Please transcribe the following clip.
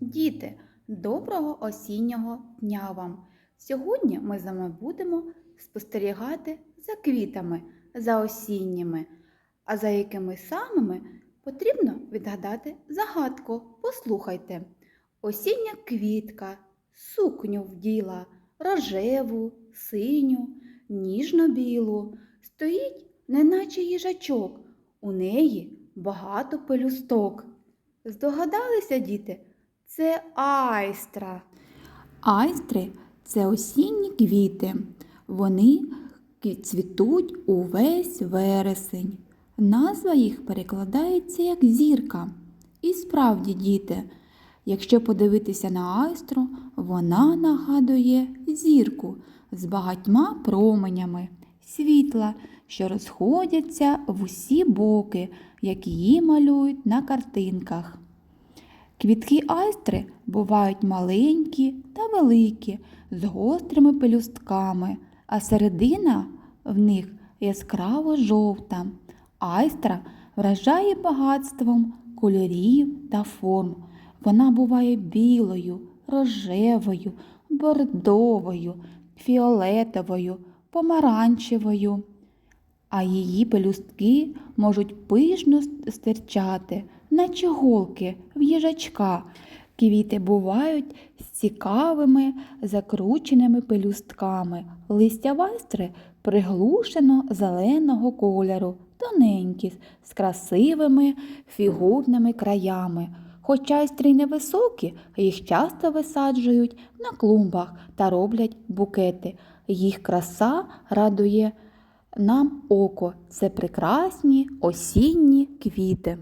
Діти, доброго осіннього дня вам! Сьогодні ми з вами будемо спостерігати за квітами, за осінніми, а за якими самими потрібно відгадати загадку. Послухайте. Осіння квітка, сукню вділа, рожеву, синю, ніжно-білу, стоїть, неначе їжачок, у неї багато пелюсток. Здогадалися, діти? Це айстра. Айстри це осінні квіти. Вони цвітуть увесь вересень. Назва їх перекладається як зірка. І справді, діти, якщо подивитися на айстру, вона нагадує зірку з багатьма променями світла, що розходяться в усі боки, як її малюють на картинках. Квітки айстри бувають маленькі та великі, з гострими пелюстками, а середина в них яскраво жовта. Айстра вражає багатством кольорів та форм. Вона буває білою, рожевою, бордовою, фіолетовою, помаранчевою а її пелюстки можуть пишно стирчати, наче голки в їжачка. Квіти бувають з цікавими закрученими пелюстками. Листя вайстри приглушено зеленого кольору, тоненькі, з красивими фігурними краями. Хоча й невисокі, їх часто висаджують на клумбах та роблять букети. Їх краса радує нам око це прекрасні осінні квіти.